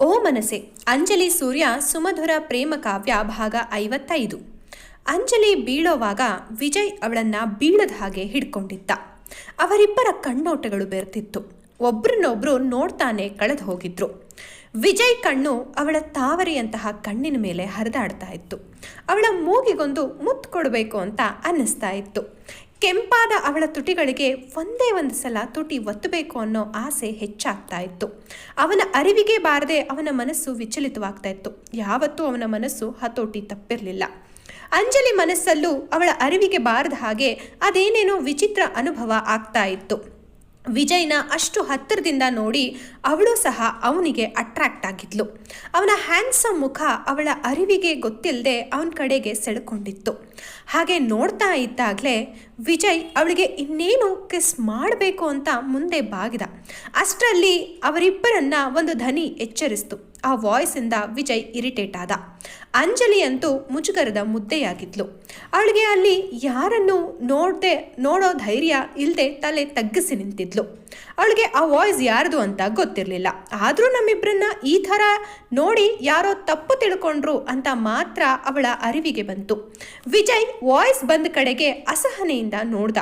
ಓ ಮನಸೆ ಅಂಜಲಿ ಸೂರ್ಯ ಸುಮಧುರ ಪ್ರೇಮ ಕಾವ್ಯ ಭಾಗ ಐವತ್ತೈದು. ಅಂಜಲಿ ಬೀಳೋವಾಗ ವಿಜಯ್ ಅವಳನ್ನ ಬೀಳದ ಹಾಗೆ ಹಿಡ್ಕೊಂಡಿದ್ದ. ಅವರಿಬ್ಬರ ಕಣ್ಣೋಟಗಳು ಬೆರೆತಿತ್ತು. ಒಬ್ರನ್ನೊಬ್ರು ನೋಡ್ತಾನೆ ಕಳೆದು ಹೋಗಿದ್ರು. ವಿಜಯ್ ಕಣ್ಣು ಅವಳ ತಾವರಿಯಂತಹ ಕಣ್ಣಿನ ಮೇಲೆ ಹರಿದಾಡ್ತಾ ಇತ್ತು. ಅವಳ ಮೂಗಿಗೊಂದು ಮುತ್ತು ಕೊಡಬೇಕು ಅಂತ ಅನ್ನಿಸ್ತಾ ಇತ್ತು. ಕೆಂಪಾದ ಅವಳ ತುಟಿಗಳಿಗೆ ಒಂದೇ ಒಂದು ಸಲ ತುಟಿ ಒತ್ತಬೇಕು ಅನ್ನೋ ಆಸೆ ಹೆಚ್ಚಾಗ್ತಾ ಇತ್ತು. ಅವನ ಅರಿವಿಗೆ ಬಾರದೆ ಅವನ ಮನಸ್ಸು ವಿಚಲಿತವಾಗ್ತಾ ಇತ್ತು. ಯಾವತ್ತೂ ಅವನ ಮನಸ್ಸು ಹತೋಟಿ ತಪ್ಪಿರಲಿಲ್ಲ. ಅಂಜಲಿ ಮನಸ್ಸಲ್ಲೂ ಅವಳ ಅರಿವಿಗೆ ಬಾರದ ಹಾಗೆ ಅದೇನೇನೋ ವಿಚಿತ್ರ ಅನುಭವ ಆಗ್ತಾ ಇತ್ತು. ವಿಜಯ್ನ ಅಷ್ಟು ಹತ್ತಿರದಿಂದ ನೋಡಿ ಅವಳು ಸಹ ಅವನಿಗೆ ಅಟ್ರಾಕ್ಟ್ ಆಗಿದ್ಲು. ಅವನ ಹ್ಯಾಂಡ್ಸಮ್ ಮುಖ ಅವಳ ಅರಿವಿಗೆ ಗೊತ್ತಿಲ್ಲದೆ ಅವನ ಕಡೆಗೆ ಸೆಳ್ಕೊಂಡಿತ್ತು. ಹಾಗೆ ನೋಡ್ತಾ ಇದ್ದಾಗಲೇ ವಿಜಯ್ ಅವಳಿಗೆ ಇನ್ನೇನು ಕಿಸ್ ಮಾಡಬೇಕು ಅಂತ ಮುಂದೆ ಬಾಗಿದ. ಅಷ್ಟರಲ್ಲಿ ಅವರಿಬ್ಬರನ್ನ ಒಂದು ಧನಿ ಎಚ್ಚರಿಸ್ತು. ಆ ವಾಯ್ಸಿಂದ ವಿಜಯ್ ಇರಿಟೇಟ್ ಆದ. ಅಂಜಲಿ ಅಂತೂ ಮುಜುಗರದ ಮುದ್ದೆಯಾಗಿದ್ಲು. ಅವಳಿಗೆ ಅಲ್ಲಿ ಯಾರನ್ನು ನೋಡದೆ, ನೋಡೋ ಧೈರ್ಯ ಇಲ್ಲದೆ ತಲೆ ತಗ್ಗಿಸಿ ನಿಂತಿದ್ಲು. ಅವಳಿಗೆ ಆ ವಾಯ್ಸ್ ಯಾರ್ದು ಅಂತ ಗೊತ್ತಿರಲಿಲ್ಲ. ಆದರೂ ನಮ್ಮಿಬ್ಬರನ್ನ ಈ ಥರ ನೋಡಿ ಯಾರೋ ತಪ್ಪು ತಿಳ್ಕೊಂಡ್ರು ಅಂತ ಮಾತ್ರ ಅವಳ ಅರಿವಿಗೆ ಬಂತು. ವಿಜಯ್ ವಾಯ್ಸ್ ಬಂದ ಕಡೆಗೆ ಅಸಹನೆಯಿಂದ ನೋಡ್ದ.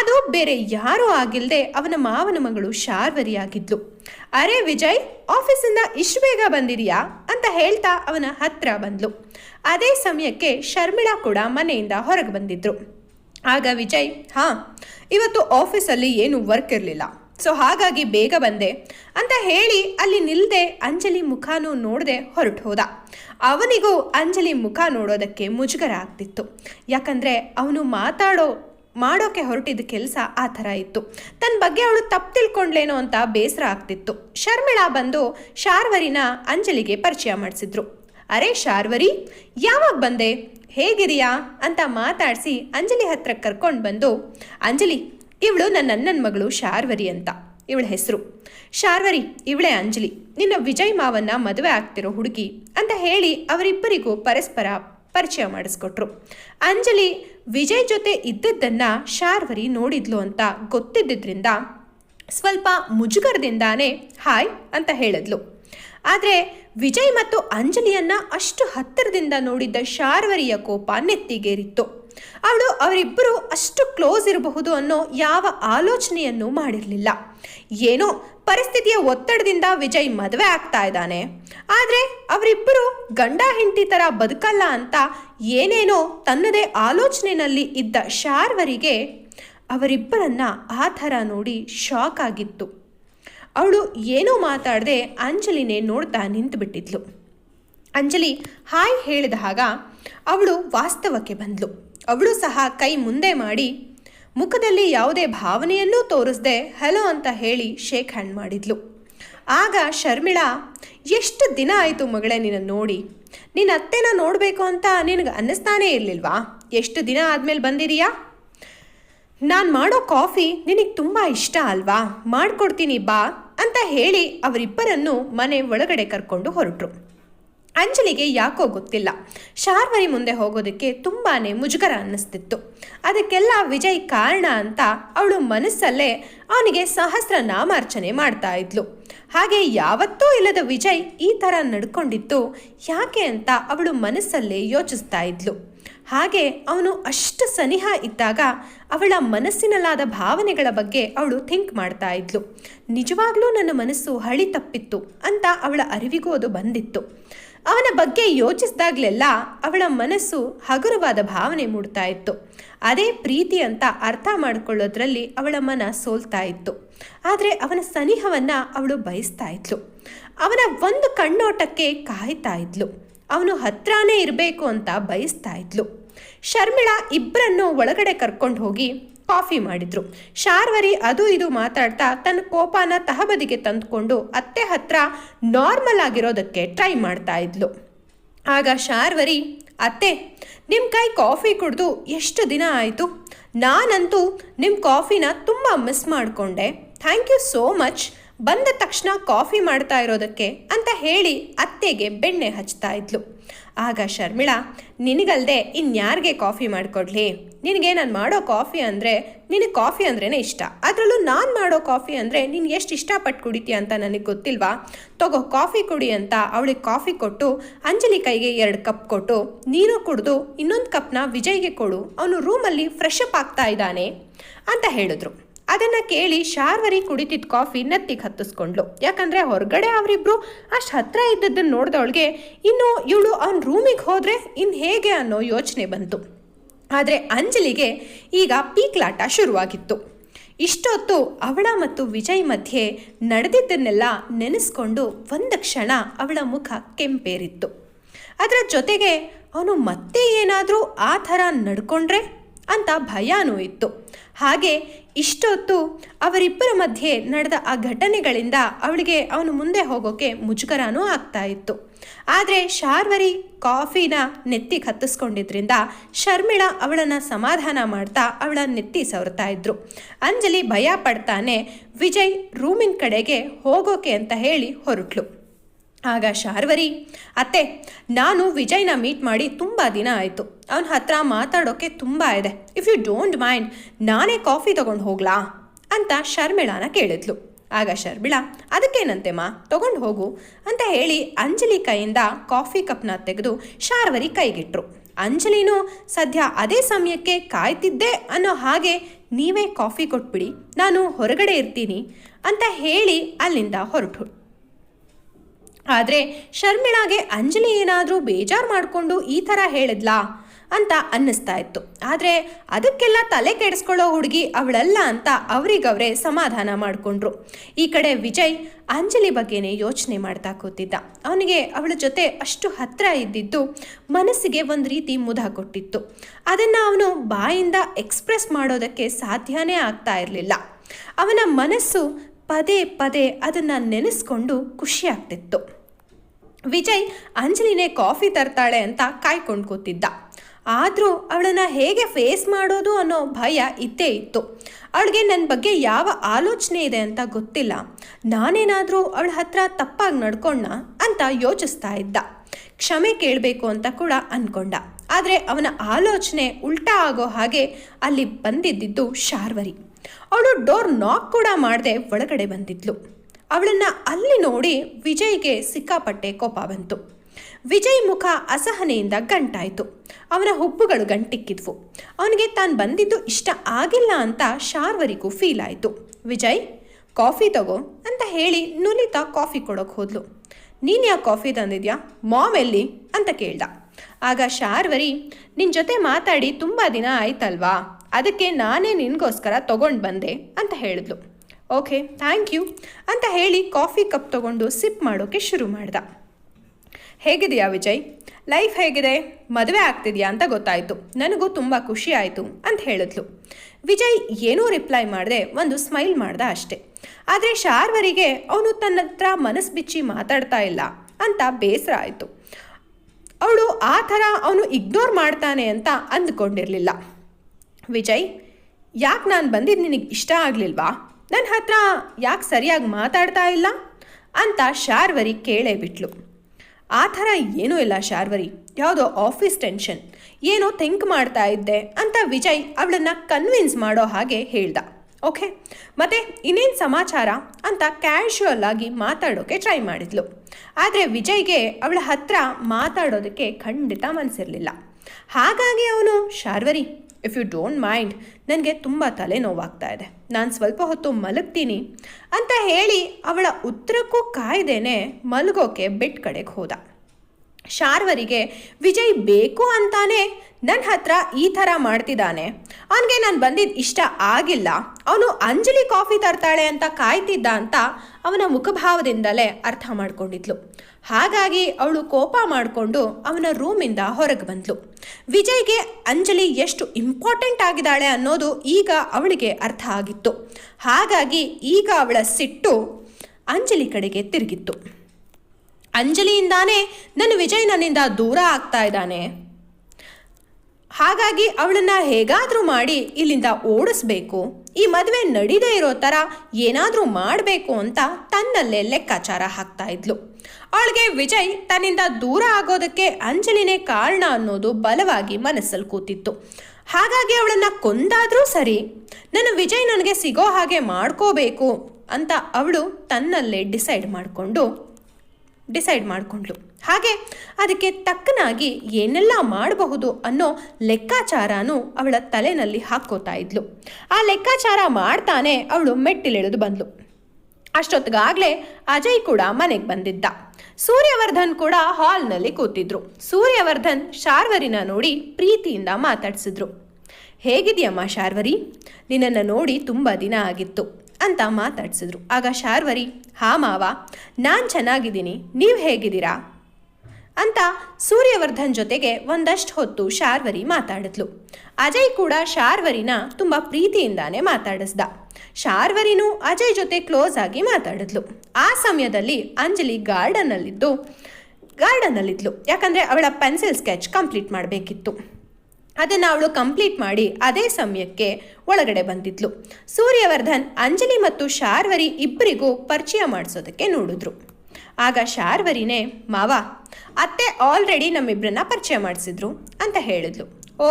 ಅದು ಬೇರೆ ಯಾರೂ ಆಗಿಲ್ಲದೆ ಅವನ ಮಾವನ ಮಗಳು ಶಾರ್ವರಿ ಆಗಿದ್ಲು ಅರೆ ವಿಜಯ್, ಆಫೀಸಿಂದ ಇಷ್ಟು ಬೇಗ ಬಂದಿದೆಯಾ? ಅಂತ ಹೇಳ್ತಾ ಅವನ ಹತ್ರ ಬಂದ್ಲು. ಅದೇ ಸಮಯಕ್ಕೆ ಶರ್ಮಿಳಾ ಕೂಡ ಮನೆಯಿಂದ ಹೊರಗೆ ಬಂದಿದ್ರು. ಆಗ ವಿಜಯ್, ಹಾಂ, ಇವತ್ತು ಆಫೀಸಲ್ಲಿ ಏನು ವರ್ಕ್ ಇರಲಿಲ್ಲ. ಸೊ ಹಾಗಾಗಿ ಬೇಗ ಬಂದೆ ಅಂತ ಹೇಳಿ ಅಲ್ಲಿ ನಿಲ್ಲದೆ ಅಂಜಲಿ ಮುಖನೂ ನೋಡದೆ ಹೊರಟು ಹೋದ. ಅವನಿಗೂ ಅಂಜಲಿ ಮುಖ ನೋಡೋದಕ್ಕೆ ಮುಜುಗರ ಆಗ್ತಿತ್ತು. ಯಾಕಂದರೆ ಅವನು ಮಾತಾಡೋ ಮಾಡೋಕೆ ಹೊರಟಿದ್ದ ಕೆಲಸ ಆ ಥರ ಇತ್ತು. ತನ್ನ ಬಗ್ಗೆ ಅವಳು ತಪ್ಪು ತಿಳ್ಕೊಂಡ್ಲೇನೋ ಅಂತ ಬೇಸರ ಆಗ್ತಿತ್ತು. ಶರ್ಮಿಳಾ ಬಂದು ಶಾರ್ವರಿನ ಅಂಜಲಿಗೆ ಪರಿಚಯ ಮಾಡಿಸಿದ್ರು. ಅರೆ ಶಾರ್ವರಿ, ಯಾವಾಗ ಬಂದೆ? ಹೇಗಿರಿಯಾ ಅಂತ ಮಾತಾಡಿಸಿ ಅಂಜಲಿ ಹತ್ರ ಕರ್ಕೊಂಡು ಬಂದು, ಅಂಜಲಿ, ಇವಳು ನನ್ನ ಅಣ್ಣನ ಮಗಳು ಶಾರ್ವರಿ ಅಂತ. ಇವಳ ಹೆಸರು. ಶಾರ್ವರಿ, ಇವಳೇ ಅಂಜಲಿ. ನಿನ್ನ ವಿಜಯ್ ಮಾವನ್ನ ಮದುವೆ ಆಗ್ತಿರೋ ಹುಡುಗಿ ಅಂತ ಹೇಳಿ ಅವರಿಬ್ಬರಿಗೂ ಪರಸ್ಪರ ಪರಿಚಯ ಮಾಡಿಸ್ಕೊಟ್ರು. ಅಂಜಲಿ ವಿಜಯ್ ಜೊತೆ ಇದ್ದದ್ದನ್ನು ಶಾರ್ವರಿ ನೋಡಿದ್ಲು ಅಂತ ಗೊತ್ತಿದ್ದರಿಂದ ಸ್ವಲ್ಪ ಮುಜುಗರದಿಂದಾನೇ ಹಾಯ್ ಅಂತ ಹೇಳಿದ್ಲು. ಆದರೆ ವಿಜಯ್ ಮತ್ತು ಅಂಜಲಿಯನ್ನ ಅಷ್ಟು ಹತ್ತಿರದಿಂದ ನೋಡಿದ್ದ ಶಾರ್ವರಿಯ ಕೋಪ ನೆತ್ತಿಗೇರಿತ್ತು. ಅವಳು ಅವರಿಬ್ಬರು ಅಷ್ಟು ಕ್ಲೋಸ್ ಇರಬಹುದು ಅನ್ನೋ ಯಾವ ಆಲೋಚನೆಯನ್ನು ಮಾಡಿರಲಿಲ್ಲ. ಏನೋ ಪರಿಸ್ಥಿತಿಯ ಒತ್ತಡದಿಂದ ವಿಜಯ್ ಮದುವೆ ಆಗ್ತಾ ಇದ್ದಾನೆ. ಆದರೆ ಅವರಿಬ್ಬರು ಗಂಡ ಹೆಂಡತಿ ಥರ ಬದುಕಲ್ಲ ಅಂತ ಏನೇನೋ ತನ್ನದೇ ಆಲೋಚನೆಯಲ್ಲಿ ಇದ್ದ ಶಾರ್ವರಿಗೆ ಅವರಿಬ್ಬರನ್ನ ಆ ಥರ ನೋಡಿ ಶಾಕ್ ಆಗಿತ್ತು. ಅವಳು ಏನೂ ಮಾತಾಡದೆ ಅಂಜಲಿನೇ ನೋಡ್ತಾ ನಿಂತುಬಿಟ್ಟಿದ್ಲು. ಅಂಜಲಿ ಹಾಯ್ ಹೇಳಿದ ಹಾಗ ಅವಳು ವಾಸ್ತವಕ್ಕೆ ಬಂದ್ಲು. ಅವಳು ಸಹ ಕೈ ಮುಂದೆ ಮಾಡಿ ಮುಖದಲ್ಲಿ ಯಾವುದೇ ಭಾವನೆಯನ್ನೂ ತೋರಿಸದೆ ಹಲೋ ಅಂತ ಹೇಳಿ ಶೇಕ್ ಹ್ಯಾಂಡ್ ಮಾಡಿದ್ಲು. ಆಗ ಶರ್ಮಿಳಾ, ಎಷ್ಟು ದಿನ ಆಯಿತು ಮಗಳೇ ನಿನ್ನ ನೋಡಿ? ನಿನ್ನ ಅತ್ತೆನ ನೋಡಬೇಕು ಅಂತ ನಿನಗೆ ಅನ್ನಿಸ್ತಾನೇ ಇರಲಿಲ್ವಾ? ಎಷ್ಟು ದಿನ ಆದಮೇಲೆ ಬಂದಿದೀಯಾ? ನಾನು ಮಾಡೋ ಕಾಫಿ ನಿನಗೆ ತುಂಬ ಇಷ್ಟ ಅಲ್ವಾ? ಮಾಡಿಕೊಡ್ತೀನಿ ಬಾ ಅಂತ ಹೇಳಿ ಅವರಿಬ್ಬರನ್ನು ಮನೆ ಒಳಗಡೆ ಕರ್ಕೊಂಡು ಹೊರಟರು. ಅಂಜಲಿಗೆ ಯಾಕೋ ಗೊತ್ತಿಲ್ಲ. ಶಾರ್ವರಿ ಮುಂದೆ ಹೋಗೋದಕ್ಕೆ ತುಂಬಾ ಮುಜುಗರ ಅನ್ನಿಸ್ತಿತ್ತು. ಅದಕ್ಕೆಲ್ಲ ವಿಜಯ್ ಕಾರಣ ಅಂತ ಅವಳು ಮನಸ್ಸಲ್ಲೇ ಅವನಿಗೆ ಸಹಸ್ರ ನಾಮಾರ್ಚನೆ ಮಾಡ್ತಾ ಇದ್ಲು. ಹಾಗೆ ಯಾವತ್ತೂ ಇಲ್ಲದ ವಿಜಯ್ ಈ ಥರ ನಡ್ಕೊಂಡಿತ್ತು ಯಾಕೆ ಅಂತ ಅವಳು ಮನಸ್ಸಲ್ಲೇ ಯೋಚಿಸ್ತಾ ಇದ್ಲು. ಹಾಗೆ ಅವನು ಅಷ್ಟು ಸನಿಹ ಇದ್ದಾಗ ಅವಳ ಮನಸ್ಸಿನಲ್ಲಾದ ಭಾವನೆಗಳ ಬಗ್ಗೆ ಅವಳು ಥಿಂಕ್ ಮಾಡ್ತಾ ಇದ್ಲು. ನಿಜವಾಗ್ಲೂ ನನ್ನ ಮನಸ್ಸು ಹಳಿ ತಪ್ಪಿತ್ತು ಅಂತ ಅವಳ ಅರಿವಿಗೂ ಅದು ಬಂದಿತ್ತು. ಅವನ ಬಗ್ಗೆ ಯೋಚಿಸಿದಾಗಲೆಲ್ಲ ಅವಳ ಮನಸ್ಸು ಹಗುರವಾದ ಭಾವನೆ ಮೂಡ್ತಾ ಇತ್ತು. ಅದೇ ಪ್ರೀತಿ ಅಂತ ಅರ್ಥ ಮಾಡಿಕೊಳ್ಳೋದ್ರಲ್ಲಿ ಅವಳ ಮನ ಸೋಲ್ತಾ ಇತ್ತು. ಆದರೆ ಅವನ ಸನಿಹವನ್ನ ಅವಳು ಬಯಸ್ತಾ ಇದ್ಲು. ಅವನ ಒಂದು ಕಣ್ಣೋಟಕ್ಕೆ ಕಾಯ್ತಾ ಇದ್ಲು. ಅವನು ಹತ್ರನೇ ಇರಬೇಕು ಅಂತ ಬಯಸ್ತಾ ಇದ್ಲು. ಶರ್ಮಿಳಾ ಇಬ್ಬರನ್ನು ಒಳಗಡೆ ಕರ್ಕೊಂಡು ಹೋಗಿ ಕಾಫಿ ಮಾಡಿದ್ರು. ಶಾರ್ವರಿ ಅದು ಇದು ಮಾತಾಡ್ತಾ ತನ್ನ ಕೋಪನ ತಹಬದಿಗೆ ತಂದುಕೊಂಡು ಅತ್ತೆ ಹತ್ರ ನಾರ್ಮಲ್ ಆಗಿರೋದಕ್ಕೆ ಟ್ರೈ ಮಾಡ್ತಾ ಇದ್ಲು. ಆಗ ಶಾರ್ವರಿ, ಅತ್ತೆ ನಿಮ್ಮ ಕೈ ಕಾಫಿ ಕುಡಿದು ಎಷ್ಟು ದಿನ ಆಯಿತು? ನಾನಂತೂ ನಿಮ್ಮ ಕಾಫಿನ ತುಂಬ ಮಿಸ್ ಮಾಡಿಕೊಂಡೆ. Thank you so much. ಬಂದ ತಕ್ಷಣ ಕಾಫಿ ಮಾಡ್ತಾ ಇರೋದಕ್ಕೆ ಅಂತ ಹೇಳಿ ಅತ್ತೆಗೆ ಬೆಣ್ಣೆ ಹಚ್ತಾ ಇದ್ಲು. ಆಗ ಶರ್ಮಿಳಾ, ನಿನಗಲ್ದೆ ಇನ್ಯಾರಿಗೆ ಕಾಫಿ ಮಾಡಿಕೊಡ್ಲಿ? ನಿನಗೆ ನಾನು ಮಾಡೋ ಕಾಫಿ ಅಂದರೆ, ನಿನಗೆ ಕಾಫಿ ಅಂದ್ರೇ ಇಷ್ಟ. ಅದರಲ್ಲೂ ನಾನು ಮಾಡೋ ಕಾಫಿ ಅಂದರೆ ನೀನು ಎಷ್ಟು ಇಷ್ಟಪಟ್ಟು ಕುಡಿತೀಯ ಅಂತ ನನಗೆ ಗೊತ್ತಿಲ್ವಾ? ತಗೋ ಕಾಫಿ ಕುಡಿ ಅಂತ ಅವಳಿಗೆ ಕಾಫಿ ಕೊಟ್ಟು, ಅಂಜಲಿ ಕೈಗೆ ಎರಡು ಕಪ್ ಕೊಟ್ಟು, ನೀನು ಕುಡಿದು ಇನ್ನೊಂದು ಕಪ್ನ ವಿಜಯ್ಗೆ ಕೊಡು. ಅವನು ರೂಮಲ್ಲಿ ಫ್ರೆಶ್ ಅಪ್ ಆಗ್ತಾ ಇದ್ದಾನೆ ಅಂತ ಹೇಳಿದ್ರು. ಅದನ್ನ ಕೇಳಿ ಶಾರ್ವರಿ ಕುಡಿತಿದ್ದ ಕಾಫಿ ನೆತ್ತಿಗೆ ಹತ್ತಿಸ್ಕೊಂಡ್ಲು. ಯಾಕಂದ್ರೆ ಹೊರಗಡೆ ಅವರಿಬ್ರು ಅಷ್ಟು ಹತ್ರ ಇದ್ದದ್ದನ್ನು ನೋಡಿದವಳಿಗೆ ಇನ್ನು ಇವಳು ಅವನ ರೂಮಿಗೆ ಹೋದರೆ ಇನ್ನು ಹೇಗೆ ಅನ್ನೋ ಯೋಚನೆ ಬಂತು. ಆದರೆ ಅಂಜಲಿಗೆ ಈಗ ಪೀಕ್ಲಾಟ ಶುರುವಾಗಿತ್ತು. ಇಷ್ಟೊತ್ತು ಅವಳ ಮತ್ತು ವಿಜಯ್ ಮಧ್ಯೆ ನಡೆದಿದ್ದನ್ನೆಲ್ಲ ನೆನೆಸ್ಕೊಂಡು ಒಂದು ಕ್ಷಣ ಅವಳ ಮುಖ ಕೆಂಪೇರಿತ್ತು. ಅದರ ಜೊತೆಗೆ ಅವನು ಮತ್ತೆ ಏನಾದರೂ ಆ ಥರ ನಡ್ಕೊಂಡ್ರೆ? ಅಂತ ಭಯನೂ ಇತ್ತು. ಹಾಗೆ ಇಷ್ಟೊತ್ತು ಅವರಿಬ್ಬರ ಮಧ್ಯೆ ನಡೆದ ಆ ಘಟನೆಗಳಿಂದ ಅವಳಿಗೆ ಅವನು ಮುಂದೆ ಹೋಗೋಕೆ ಮುಜುಗರನೂ ಆಗ್ತಾ ಇತ್ತು. ಆದರೆ ಶಾರ್ವರಿ ಕಾಫಿನ ನೆತ್ತಿ ಹತ್ತಿಸ್ಕೊಂಡಿದ್ರಿಂದ ಶರ್ಮಿಳಾ ಅವಳನ್ನು ಸಮಾಧಾನ ಮಾಡ್ತಾ ಅವಳ ನೆತ್ತಿ ಸವರ್ತಾ ಇದ್ರು. ಅಂಜಲಿ ಭಯ ಪಡ್ತಾನೆ ವಿಜಯ್ ರೂಮಿನ ಕಡೆಗೆ ಹೋಗೋಕೆ ಅಂತ ಹೇಳಿ ಹೊರಟ್ಲು. ಆಗ ಶಾರ್ವರಿ, ಅತ್ತೆ, ನಾನು ವಿಜಯ್ನ ಮೀಟ್ ಮಾಡಿ ತುಂಬ ದಿನ ಆಯಿತು. ಅವನ ಹತ್ರ ಮಾತಾಡೋಕ್ಕೆ ತುಂಬ ಇದೆ. ಇಫ್ ಯು ಡೋಂಟ್ ಮೈಂಡ್ ನಾನೇ ಕಾಫಿ ತೊಗೊಂಡು ಹೋಗ್ಲಾ? ಅಂತ ಶರ್ಮಿಳಾನ ಕೇಳಿದ್ಲು. ಆಗ ಶರ್ಮಿಳಾ, ಅದಕ್ಕೇನಂತೆ ಮಾ, ತಗೊಂಡು ಹೋಗು ಅಂತ ಹೇಳಿ ಅಂಜಲಿ ಕೈಯಿಂದ ಕಾಫಿ ಕಪ್ನ ತೆಗೆದು ಶಾರ್ವರಿ ಕೈಗಿಟ್ರು. ಅಂಜಲಿನೂ ಸದ್ಯ ಅದೇ ಸಮಯಕ್ಕೆ ಕಾಯ್ತಿದ್ದೆ ಅನ್ನೋ ಹಾಗೆ, ನೀವೇ ಕಾಫಿ ಕೊಟ್ಬಿಡಿ, ನಾನು ಹೊರಗಡೆ ಇರ್ತೀನಿ ಅಂತ ಹೇಳಿ ಅಲ್ಲಿಂದ ಹೊರಟು. ಆದರೆ ಶರ್ಮಿಳಾಗೆ ಅಂಜಲಿ ಏನಾದರೂ ಬೇಜಾರು ಮಾಡಿಕೊಂಡು ಈ ಥರ ಹೇಳಿದ್ಲಾ ಅಂತ ಅನ್ನಿಸ್ತಾ ಇತ್ತು. ಆದರೆ ಅದಕ್ಕೆಲ್ಲ ತಲೆ ಕೆಡಿಸ್ಕೊಳ್ಳೋ ಹುಡುಗಿ ಅವಳಲ್ಲ ಅಂತ ಅವರಿಗವರೇ ಸಮಾಧಾನ ಮಾಡಿಕೊಂಡ್ರು. ಈ ಕಡೆ ವಿಜಯ್ ಅಂಜಲಿ ಬಗ್ಗೆನೇ ಯೋಚನೆ ಮಾಡ್ತಾ ಕೂತಿದ್ದ. ಅವನಿಗೆ ಅವಳ ಜೊತೆ ಅಷ್ಟು ಹತ್ರ ಇದ್ದಿದ್ದು ಮನಸ್ಸಿಗೆ ಒಂದು ರೀತಿ ಮುದ ಕೊಟ್ಟಿತ್ತು. ಅದನ್ನು ಅವನು ಬಾಯಿಂದ ಎಕ್ಸ್ಪ್ರೆಸ್ ಮಾಡೋದಕ್ಕೆ ಸಾಧ್ಯನೇ ಆಗ್ತಾ ಇರಲಿಲ್ಲ. ಅವನ ಮನಸ್ಸು ಪದೇ ಪದೇ ಅದನ್ನು ನೆನೆಸ್ಕೊಂಡು ಖುಷಿ ಆಗ್ತಿತ್ತು. ವಿಜಯ್ ಅಂಜಲಿನೇ ಕಾಫಿ ತರ್ತಾಳೆ ಅಂತ ಕಾಯ್ಕೊಂಡು ಕೂತಿದ್ದ. ಆದರೂ ಅವಳನ್ನು ಹೇಗೆ ಫೇಸ್ ಮಾಡೋದು ಅನ್ನೋ ಭಯ ಇದ್ದೇ ಇತ್ತು. ಅವಳಿಗೆ ನನ್ನ ಬಗ್ಗೆ ಯಾವ ಆಲೋಚನೆ ಇದೆ ಅಂತ ಗೊತ್ತಿಲ್ಲ. ನಾನೇನಾದರೂ ಅವಳ ಹತ್ರ ತಪ್ಪಾಗಿ ನಡ್ಕೊಂಡ ಅಂತ ಯೋಚಿಸ್ತಾ ಇದ್ದ. ಕ್ಷಮೆ ಕೇಳಬೇಕು ಅಂತ ಕೂಡ ಅಂದ್ಕೊಂಡ ಆದರೆ ಅವನ ಆಲೋಚನೆ ಉಲ್ಟಾ ಆಗೋ ಹಾಗೆ ಅಲ್ಲಿ ಬಂದಿದ್ದಿದ್ದು ಶಾರ್ವರಿ. ಅವಳು ಡೋರ್ ನಾಕ್ ಕೂಡ ಮಾಡದೆ ಒಳಗಡೆ ಬಂದಿದ್ಲು. ಅವಳನ್ನ ಅಲ್ಲಿ ನೋಡಿ ವಿಜಯ್ಗೆ ಸಿಕ್ಕಾಪಟ್ಟೆ ಕೋಪ ಬಂತು. ವಿಜಯ್ ಮುಖ ಅಸಹನೆಯಿಂದ ಗಂಟಾಯಿತು. ಅವನ ಹುಬ್ಬುಗಳು ಗಂಟಿಕ್ಕಿದ್ವು. ಅವನಿಗೆ ತಾನು ಬಂದಿದ್ದು ಇಷ್ಟ ಆಗಿಲ್ಲ ಅಂತ ಶಾರ್ವರಿಗೂ ಫೀಲ್ ಆಯಿತು. ವಿಜಯ್, ಕಾಫಿ ತಗೋ ಅಂತ ಹೇಳಿ ನುಲಿತಾ ಕಾಫಿ ಕೊಡೋಕೆ ಹೋದ್ಲು. ನೀನು ಯಾಕೆ ಕಾಫಿ ತಂದಿದ್ಯಾ? ಮಾಮ್ ಎಲ್ಲಿ? ಅಂತ ಕೇಳ್ದ. ಆಗ ಶಾರ್ವರಿ ನಿನ್ನ ಜೊತೆ ಮಾತಾಡಿ ತುಂಬ ದಿನ ಆಯ್ತಲ್ವಾ? ಅದಕ್ಕೆ ನಾನೇ ನಿನಗೋಸ್ಕರ ತಗೊಂಡು ಬಂದೆ ಅಂತ ಹೇಳಿದ್ಲು. ಓಕೆ, ಥ್ಯಾಂಕ್ ಯು ಅಂತ ಹೇಳಿ ಕಾಫಿ ಕಪ್ ತಗೊಂಡು ಸಿಪ್ ಮಾಡೋಕ್ಕೆ ಶುರು ಮಾಡ್ದ. ಹೇಗಿದೆಯಾ ವಿಜಯ್? ಲೈಫ್ ಹೇಗಿದೆ? ಮದುವೆ ಆಗ್ತಿದೆಯಾ ಅಂತ ಗೊತ್ತಾಯಿತು. ನನಗೂ ತುಂಬ ಖುಷಿ ಆಯಿತು ಅಂತ ಹೇಳಿದ್ಲು. ವಿಜಯ್ ಏನೂ ರಿಪ್ಲೈ ಮಾಡಿದೆ, ಒಂದು ಸ್ಮೈಲ್ ಮಾಡ್ದ ಅಷ್ಟೆ. ಆದರೆ ಶಾರ್ವರಿಗೆ ಅವನು ತನ್ನ ಹತ್ರ ಮನಸ್ಸು ಬಿಚ್ಚಿ ಮಾತಾಡ್ತಾ ಇಲ್ಲ ಅಂತ ಬೇಸರ ಆಯಿತು. ಅವಳು ಆ ಥರ ಅವನು ಇಗ್ನೋರ್ ಮಾಡ್ತಾನೆ ಅಂತ ಅಂದ್ಕೊಂಡಿರಲಿಲ್ಲ. ವಿಜಯ್, ಯಾಕೆ ನಾನು ಬಂದಿದ್ದು ನಿನಗೆ ಇಷ್ಟ ಆಗಲಿಲ್ವಾ? ನನ್ನ ಹತ್ರ ಯಾಕೆ ಸರಿಯಾಗಿ ಮಾತಾಡ್ತಾ ಇಲ್ಲ? ಅಂತ ಶಾರ್ವರಿ ಕೇಳೇ ಬಿಟ್ಲು. ಆ ಥರ ಏನೂ ಇಲ್ಲ ಶಾರ್ವರಿ. ಯಾವುದೋ ಆಫೀಸ್ ಟೆನ್ಷನ್. ಏನೋ ಥಿಂಕ್ ಮಾಡ್ತಾ ಇದ್ದೆ ಅಂತ ವಿಜಯ್ ಅವಳನ್ನು ಕನ್ವಿನ್ಸ್ ಮಾಡೋ ಹಾಗೆ ಹೇಳ್ದ. ಓಕೆ? ಮತ್ತೆ ಇನ್ನೇನು ಸಮಾಚಾರ ಅಂತ ಕ್ಯಾಶುವಲ್ ಆಗಿ ಮಾತಾಡೋಕೆ ಟ್ರೈ ಮಾಡಿದ್ಲು. ಆದರೆ ವಿಜಯ್ಗೆ ಅವಳ ಹತ್ರ ಮಾತಾಡೋದಕ್ಕೆ ಖಂಡಿತ ಮನಸ್ಸಿರಲಿಲ್ಲ ಹಾಗಾಗಿ ಅವನು, Sharvari if you don't mind ನನಗೆ ತುಂಬ ತಲೆನೋವಾಗ್ತಾ ಇದೆ. ನಾನು ಸ್ವಲ್ಪ ಹೊತ್ತು ಮಲಗ್ತೀನಿ ಅಂತ ಹೇಳಿ ಅವಳ ಉತ್ತರಕ್ಕೂ ಕಾಯ್ದೇನೆ ಮಲಗೋಕೆ ಬೆಡ್ ಕಡೆಗೆ ಹೋದ. ಶಾರ್ವರಿಗೆ, ವಿಜಯ್ ಬೇಕು ಅಂತಾನೆ ನನ್ನ ಹತ್ರ ಈ ಥರ ಮಾಡ್ತಿದ್ದಾನೆ. ಅವನಿಗೆ ನಾನು ಬಂದಿದ್ದು ಇಷ್ಟ ಆಗಿಲ್ಲ. ಅವನು ಅಂಜಲಿ ಕಾಫಿ ತರ್ತಾಳೆ ಅಂತ ಕಾಯ್ತಿದ್ದ ಅಂತ ಅವನ ಮುಖಭಾವದಿಂದಲೇ ಅರ್ಥ ಮಾಡ್ಕೊಂಡಿದ್ಲು. ಹಾಗಾಗಿ ಅವಳು ಕೋಪ ಮಾಡಿಕೊಂಡು ಅವನ ರೂಮಿಂದ ಹೊರಗೆ ಬಂದ್ಲು. ವಿಜಯ್ಗೆ ಅಂಜಲಿ ಎಷ್ಟು ಇಂಪಾರ್ಟೆಂಟ್ ಆಗಿದ್ದಾಳೆ ಅನ್ನೋದು ಈಗ ಅವಳಿಗೆ ಅರ್ಥ ಆಗಿತ್ತು. ಹಾಗಾಗಿ ಈಗ ಅವಳ ಸಿಟ್ಟು ಅಂಜಲಿ ಕಡೆಗೆ ತಿರುಗಿತ್ತು. ಅಂಜಲಿಯಿಂದಾನೇ ನನ್ನ ವಿಜಯ್ ನನ್ನಿಂದ ದೂರ ಆಗ್ತಾ ಇದ್ದಾನೆ. ಹಾಗಾಗಿ ಅವಳನ್ನು ಹೇಗಾದರೂ ಮಾಡಿ ಇಲ್ಲಿಂದ ಓಡಿಸ್ಬೇಕು. ಈ ಮದುವೆ ನಡೀದೇ ಇರೋ ಥರ ಏನಾದರೂ ಮಾಡಬೇಕು ಅಂತ ತನ್ನಲ್ಲೇ ಲೆಕ್ಕಾಚಾರ ಹಾಕ್ತಾ ಇದ್ಲು. ಅವಳಿಗೆ ವಿಜಯ್ ತನ್ನಿಂದ ದೂರ ಆಗೋದಕ್ಕೆ ಅಂಜಲಿನೇ ಕಾರಣ ಅನ್ನೋದು ಬಲವಾಗಿ ಮನಸ್ಸಲ್ಲಿ ಕೂತಿತ್ತು. ಹಾಗಾಗಿ ಅವಳನ್ನ ಕೊಂದಾದರೂ ಸರಿ ನನ್ನ ವಿಜಯ್ ನನಗೆ ಸಿಗೋ ಹಾಗೆ ಮಾಡ್ಕೋಬೇಕು ಅಂತ ಅವಳು ತನ್ನಲ್ಲೇ ಡಿಸೈಡ್ ಮಾಡಿಕೊಂಡು, ಡಿಸೈಡ್ ಮಾಡಿಕೊಂಡ್ಳು. ಹಾಗೆ ಅದಕ್ಕೆ ತಕ್ಕನಾಗಿ ಏನೆಲ್ಲ ಮಾಡಬಹುದು ಅನ್ನೋ ಲೆಕ್ಕಾಚಾರನೂ ಅವಳ ತಲೆನಲ್ಲಿ ಹಾಕ್ಕೋತಾ ಇದ್ಲು. ಆ ಲೆಕ್ಕಾಚಾರ ಮಾಡ್ತಾನೆ ಅವಳು ಮೆಟ್ಟಿಲಿಳಿದು ಬಂದ್ಲು. ಅಷ್ಟೊತ್ತಿಗಾಗಲೇ ಅಜಯ್ ಕೂಡ ಮನೆಗೆ ಬಂದಿದ್ದ. ಸೂರ್ಯವರ್ಧನ್ ಕೂಡ ಹಾಲ್ನಲ್ಲಿ ಕೂತಿದ್ರು. ಸೂರ್ಯವರ್ಧನ್ ಶಾರ್ವರಿನ ನೋಡಿ ಪ್ರೀತಿಯಿಂದ ಮಾತಾಡಿಸಿದ್ರು. ಹೇಗಿದೆಯಮ್ಮ ಶಾರ್ವರಿ? ನಿನ್ನನ್ನು ನೋಡಿ ತುಂಬ ದಿನ ಆಗಿತ್ತು ಅಂತ ಮಾತಾಡಿಸಿದ್ರು. ಆಗ ಶಾರ್ವರಿ, ಹಾ ಮಾವ, ನಾನು ಚೆನ್ನಾಗಿದ್ದೀನಿ. ನೀವು ಹೇಗಿದ್ದೀರಾ? ಅಂತ ಸೂರ್ಯವರ್ಧನ್ ಜೊತೆಗೆ ಒಂದಷ್ಟು ಹೊತ್ತು ಶಾರ್ವರಿ ಮಾತಾಡಿದ್ಲು. ಅಜಯ್ ಕೂಡ ಶಾರ್ವರಿನ ತುಂಬ ಪ್ರೀತಿಯಿಂದಾನೇ ಮಾತಾಡಿಸ್ದ. ಶಾರ್ವರಿನೂ ಅಜಯ್ ಜೊತೆ ಕ್ಲೋಸ್ ಆಗಿ ಮಾತಾಡಿದ್ಲು. ಆ ಸಮಯದಲ್ಲಿ ಅಂಜಲಿ ಗಾರ್ಡನ್ನಲ್ಲಿದ್ದು ಗಾರ್ಡನ್ನಲ್ಲಿದ್ಲು ಯಾಕಂದರೆ ಅವಳ ಪೆನ್ಸಿಲ್ ಸ್ಕೆಚ್ ಕಂಪ್ಲೀಟ್ ಮಾಡಬೇಕಿತ್ತು. ಅದನ್ನು ಅವಳು ಕಂಪ್ಲೀಟ್ ಮಾಡಿ ಅದೇ ಸಮಯಕ್ಕೆ ಒಳಗಡೆ ಬಂದಿದ್ಲು. ಸೂರ್ಯವರ್ಧನ್ ಅಂಜಲಿ ಮತ್ತು ಶಾರ್ವರಿ ಇಬ್ಬರಿಗೂ ಪರಿಚಯ ಮಾಡಿಸೋದಕ್ಕೆ ನೋಡಿದ್ರು. ಆಗ ಶಾರ್ವರಿನೇ, ಮಾವ, ಅತ್ತೆ ಆಲ್ರೆಡಿ ನಮ್ಮಿಬ್ಬರನ್ನ ಪರಿಚಯ ಮಾಡಿಸಿದ್ರು ಅಂತ ಹೇಳಿದ್ಲು. ಓ,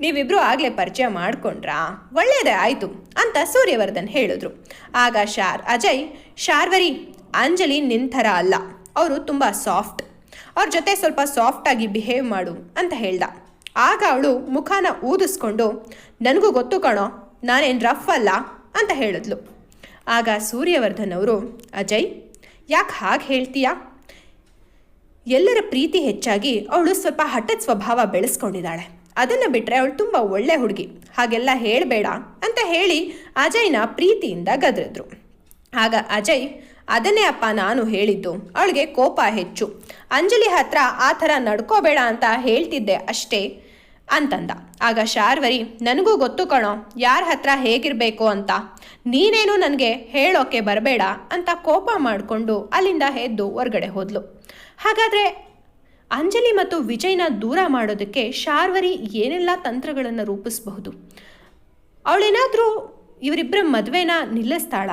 ನೀವಿಬ್ರು ಆಗಲೇ ಪರಿಚಯ ಮಾಡಿಕೊಂಡ್ರಾ? ಒಳ್ಳೆಯದೇ ಆಯಿತು ಅಂತ ಸೂರ್ಯವರ್ಧನ್ ಹೇಳಿದ್ರು. ಆಗ ಶಾರ್, ಅಜಯ್, ಶಾರ್ವರಿ, ಅಂಜಲಿ ನಿನ್ ಥರ ಅಲ್ಲ. ಅವರು ತುಂಬ ಸಾಫ್ಟ್ ಅವ್ರ ಜೊತೆ ಸ್ವಲ್ಪ ಸಾಫ್ಟಾಗಿ ಬಿಹೇವ್ ಮಾಡು ಅಂತ ಹೇಳ್ದ. ಆಗ ಅವಳು ಮುಖಾನ ಊದಿಸ್ಕೊಂಡು, ನನಗೂ ಗೊತ್ತು ಕಣೋ, ನಾನೇನು ರಫ್ ಅಲ್ಲ ಅಂತ ಹೇಳಿದ್ಲು. ಆಗ ಸೂರ್ಯವರ್ಧನ್ ಅವರು, ಅಜಯ್ ಯಾಕೆ ಹಾಗೆ ಹೇಳ್ತೀಯಾ? ಎಲ್ಲರ ಪ್ರೀತಿ ಹೆಚ್ಚಾಗಿ ಅವಳು ಸ್ವಲ್ಪ ಹಠದ ಸ್ವಭಾವ ಬೆಳೆಸ್ಕೊಂಡಿದ್ದಾಳೆ. ಅದನ್ನು ಬಿಟ್ಟರೆ ಅವಳು ತುಂಬ ಒಳ್ಳೆ ಹುಡುಗಿ. ಹಾಗೆಲ್ಲ ಹೇಳಬೇಡ ಅಂತ ಹೇಳಿ ಅಜಯ್ನ ಪ್ರೀತಿಯಿಂದ ಗದರಿದ್ರು. ಆಗ ಅಜಯ್, ಅದನ್ನೇ ಅಪ್ಪ ನಾನು ಹೇಳಿದ್ದು. ಅವಳಿಗೆ ಕೋಪ ಹೆಚ್ಚು. ಅಂಜಲಿ ಹತ್ರ ಆ ಥರ ನಡ್ಕೋಬೇಡ ಅಂತ ಹೇಳ್ತಿದ್ದೆ ಅಷ್ಟೇ. ಅಂತಂದ. ಆಗ ಶಾರ್ವರಿ, ನನಗೂ ಗೊತ್ತು ಕಣೋ, ಯಾರ ಹತ್ರ ಹೇಗಿರಬೇಕು ಅಂತ. ನೀನೇನು ನನಗೆ ಹೇಳೋಕೆ ಬರಬೇಡ ಅಂತ ಕೋಪ ಮಾಡಿಕೊಂಡು ಅಲ್ಲಿಂದ ಎದ್ದು ಹೊರಗಡೆ ಹೋದ್ಲು. ಹಾಗಾದರೆ ಅಂಜಲಿ ಮತ್ತು ವಿಜಯ್ನ ದೂರ ಮಾಡೋದಕ್ಕೆ ಶಾರ್ವರಿ ಏನೆಲ್ಲ ತಂತ್ರಗಳನ್ನು ರೂಪಿಸಬಹುದು? ಅವಳೇನಾದರೂ ಇವರಿಬ್ಬರ ಮದುವೆನ ನಿಲ್ಲಿಸ್ತಾಳ?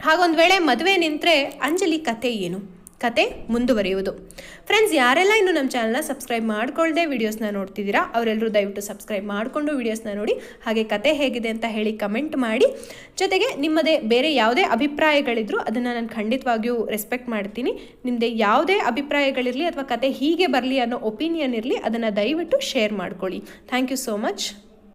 ಹಾಗೊಂದು ವೇಳೆ ಮದುವೆ ನಿಂತರೆ ಅಂಜಲಿ ಕತೆ ಏನು? ಕತೆ ಮುಂದುವರಿಯುವುದು. ಫ್ರೆಂಡ್ಸ್ ಯಾರೆಲ್ಲ ಇನ್ನು ನಮ್ಮ ಚಾನಲ್ನ ಸಬ್ಸ್ಕ್ರೈಬ್ ಮಾಡ್ಕೊಳ್ಳದೆ ವೀಡಿಯೋಸ್ನ ನೋಡ್ತಿದ್ದೀರಾ ಅವರೆಲ್ಲರೂ ದಯವಿಟ್ಟು ಸಬ್ಸ್ಕ್ರೈಬ್ ಮಾಡಿಕೊಂಡು ವೀಡಿಯೋಸ್ನ ನೋಡಿ, ಹಾಗೆ ಕತೆ ಹೇಗಿದೆ ಅಂತ ಹೇಳಿ ಕಮೆಂಟ್ ಮಾಡಿ. ಜೊತೆಗೆ ನಿಮ್ಮದೇ ಬೇರೆ ಯಾವುದೇ ಅಭಿಪ್ರಾಯಗಳಿದ್ರೂ ಅದನ್ನು ನಾನು ಖಂಡಿತವಾಗಿಯೂ ರೆಸ್ಪೆಕ್ಟ್ ಮಾಡ್ತೀನಿ. ನಿಮ್ಮದೇ ಯಾವುದೇ ಅಭಿಪ್ರಾಯಗಳಿರಲಿ ಅಥವಾ ಕತೆ ಹೀಗೆ ಬರಲಿ ಅನ್ನೋ ಒಪಿನಿಯನ್ ಇರಲಿ, ಅದನ್ನು ದಯವಿಟ್ಟು ಶೇರ್ ಮಾಡ್ಕೊಳ್ಳಿ. Thank you so much